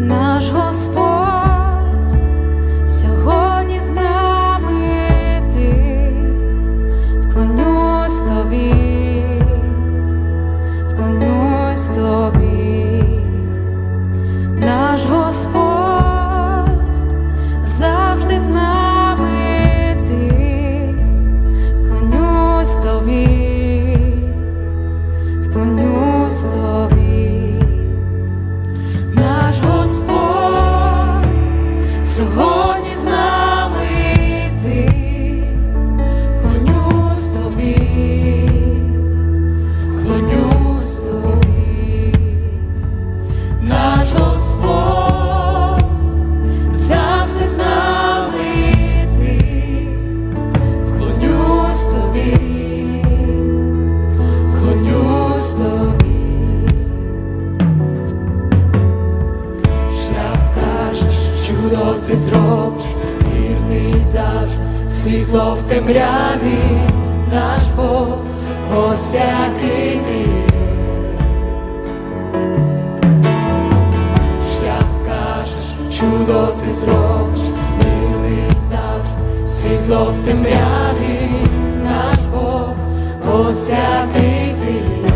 наш Господь. So чудо ти зробиш, вірний завжди, світло в темряві, наш Бог осякий ти. Шлях кажеш, чудо ти зробиш, вірний завжди, світло в темряві, наш Бог осякий ти.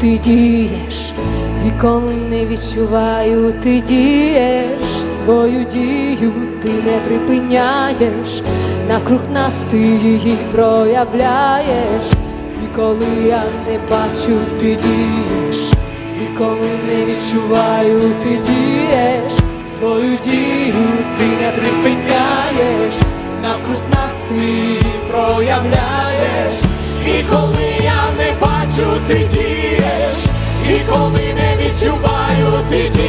ти дієш, і коли не відчуваю, ти дієш, свою дію ти не припиняєш, навкруг нас ти її проявляєш, і коли я не бачу, ти дієш, і коли не відчуваю, ти дієш, свою дію ти не припиняєш, навкруг нас ти проявляєш, і коли я не бачу ти коли не відчувають твій.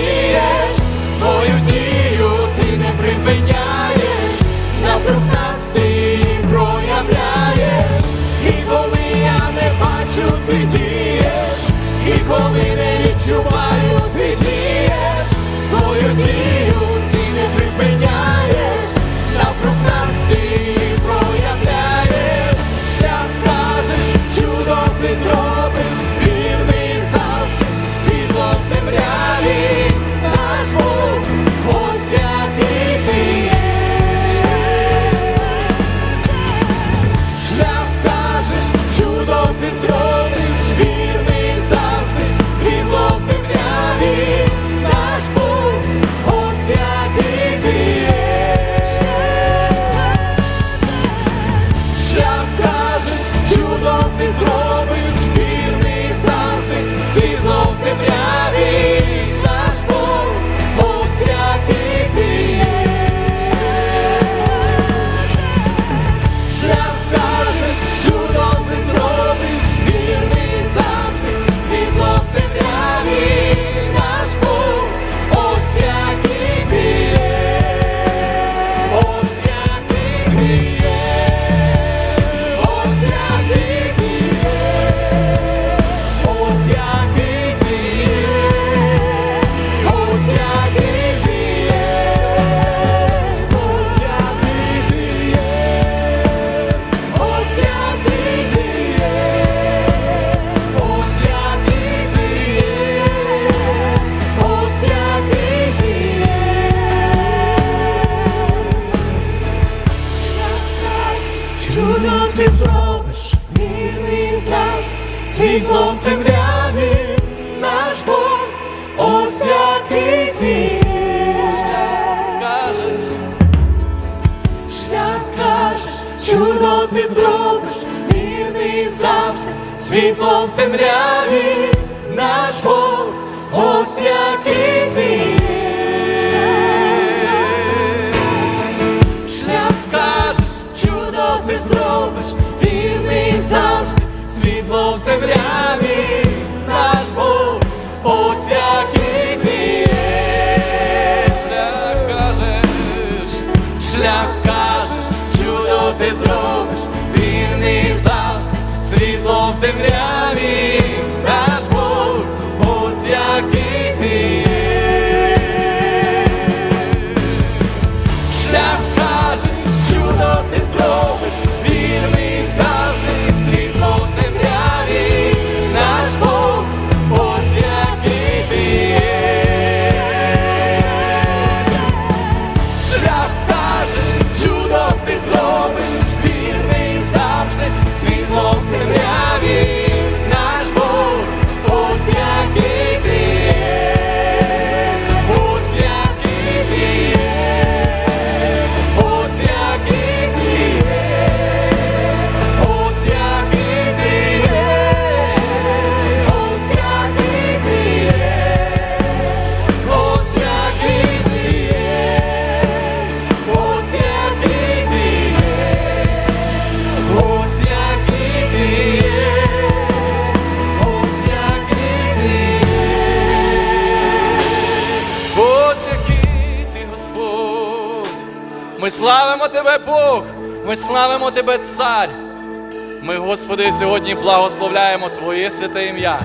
Зробиш, вірний завжди, світлом в темряві, наш Бог, ось який твій кажеш, шлях кажеш, чудо ти зробиш, вірний завжди, світло в темряві, наш Бог, ось який твій зробиш, вірний завжди, світло в темряві, наш Бог, ось який ти. Шлях кажеш, шлях кажеш, чудо ти зробиш, вірний завжди, світло в темряві, Славимо Тебе, Бог, ми славимо Тебе, Цар. Ми, Господи, сьогодні благословляємо Твоє святе ім'я.